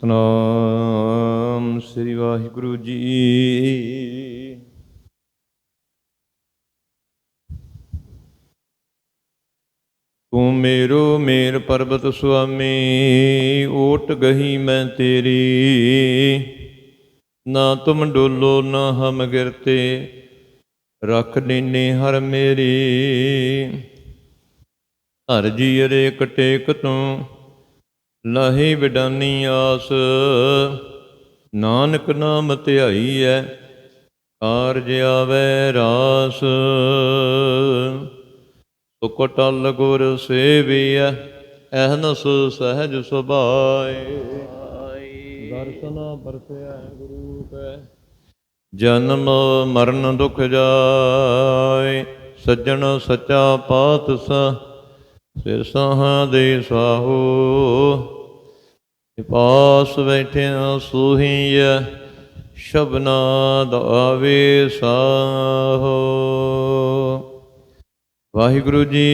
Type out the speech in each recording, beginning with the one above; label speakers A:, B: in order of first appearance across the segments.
A: ਸਤਨਾਮ ਸ੍ਰੀ ਵਾਹਿਗੁਰੂ ਜੀ ਤੂੰ ਮੇਰੋ ਮੇਰ ਪਰਬਤ ਸੁਆਮੀ, ਓਟ ਗਹੀ ਮੈਂ ਤੇਰੀ। ਨਾ ਤੁਮ ਡੋਲੋ, ਨਾ ਹਮ ਗਿਰਤੇ, ਰੱਖ ਲੈਨੇ ਹਰ ਮੇਰੀ। ਹਰ ਜੀ ਅਰੇ ਕਟੇਕ ਤੂੰ ਲਾਹੇ ਵਿਡਾਨੀ ਆਸ। ਨਾਨਕ ਨਾਮ ਧਿਆਈ ਐ ਕਾਰਜ ਆਵੈ ਰਾਸ। ਸੁਕਟਲ ਗੁਰ ਸੇਵੀਐ ਅਹਨਸ ਸਹਿਜ ਸੁਭਾਏ। ਦਰਸ਼ਨ ਪਰਸੈ ਗੁਰੂ ਕੈ, ਜਨਮ ਮਰਨ ਦੁਖ ਜਾਏ। ਸੱਜਣ ਸੱਚਾ ਪਾਤਸ਼ਾਹ ਸਿਰ ਸਾਹਾਂ ਦੇ ਸਾਹੋ। ਪਾਸ ਬੈਠਿਆ ਸੋਹੀ ਸ਼ਬਨਾ ਦਾਵੇ ਸਾਹੋ। ਵਾਹਿਗੁਰੂ ਜੀ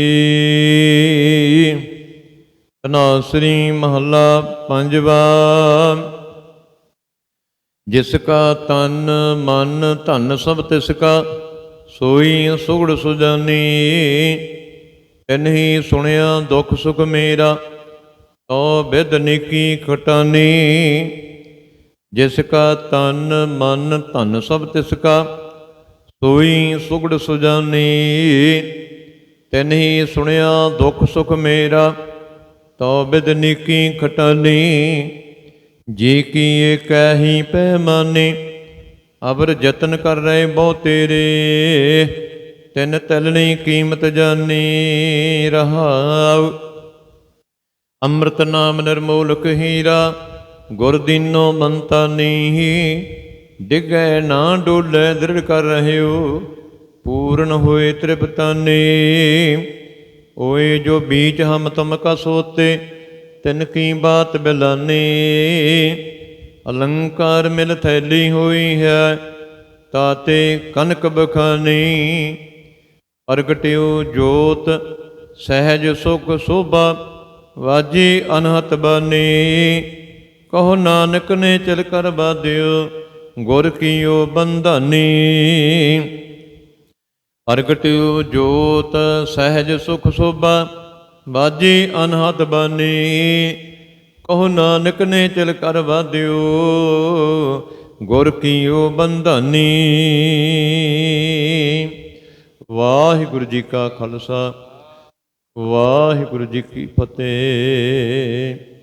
A: ਅਨਾਸਰੀ ਮਹੱਲਾ ਪੰਜਵਾ, ਜਿਸ ਕਾ ਤਨ ਮਨ ਧਨ ਸਭ ਤਿਸ ਕਾ, ਸੋਈ ਸੁਗੜ ਸੁਜਾਨੀ ਤਨਹੀ ਸੁਣਿਆ ਦੁੱਖ ਸੁਖ ਮੇਰਾ। ਤੋ ਬਿਦ ਨਿਕੀ ਖਟਾਨੀ, ਜਿਸ ਕਾ ਤਨ ਮਨ ਧਨ ਸਭ ਤਿਸ ਕਾ, ਸੋਈ ਸੁਗੜ ਸੁਜਾਨੀ। ਤਨਹੀ ਸੁਣਿਆ ਦੁੱਖ ਸੁਖ ਮੇਰਾ, ਤੋ ਬਿਦ ਨਿਕੀ ਖਟਾਨੀ, ਜੀ ਕੀ ਇਹ ਕਹਿ ਪੈਮਾਨੇ ਅਬਰ ਯਤਨ ਕਰ ਰਹੇ ਬਹੁ ਤੇਰੇ। ਤਿਨ ਤਲਣੀ ਕੀਮਤ ਜਾਣੀ ਰਹਾਉ। ਅੰਮ੍ਰਿਤ ਨਾਮ ਨਿਰਮੋਲਕ ਹੀਰਾ, ਗੁਰ ਦੀਨੋ ਮੰਤਾ ਨੀਹੀ, ਡਿਗੈ ਨਾ ਡੋਲੇ ਦ੍ਰਿੜ ਕਰ ਰਹਿਓ, ਪੂਰਨ ਹੋਏ ਤ੍ਰਿਪਤਾਨੀ। ਓਏ ਜੋ ਬੀਜ ਹਮ ਤੁਮ ਕਾ ਸੋਤੇ, ਤਿਨ ਕੀ ਬਾਤ ਬਿਲਾਨੀ। ਅਲੰਕਾਰ ਮਿਲ ਥੈਲੀ ਹੋਈ ਹੈ, ਤਾਤੇ ਕਨਕ ਬਖਾਨੀ। ਪ੍ਰਗਟਿਓ ਜੋਤ, ਸਹਿਜ ਸੁਖ ਸੋਭਾ ਵਾਜੀ ਅਨਹਤ ਬਾਨੀ, ਕਹੋ ਨਾਨਕ ਨੇ ਚਲ ਕਰ ਬਾਦਿਓ ਗੁਰ ਕੀਓ ਬੰਧਾਨੀ। ਪ੍ਰਗਟਿਓ ਜੋਤ ਸਹਿਜ ਸੁਖ ਸੋਭਾ ਬਾਜੀ ਅਨਹਤ ਬਾਨੀ, ਕਹੋ ਨਾਨਕ ਨੇ ਚਲ ਕਰ ਵਾਦਿਓ ਗੁਰ ਕੀਓ ਬੰਧਾਨੀ। ਵਾਹਿਗੁਰੂ ਜੀ ਕਾ ਖਾਲਸਾ। ਵਾਹਿਗੁਰੂ ਜੀ ਕੀ ਫਤਿਹ।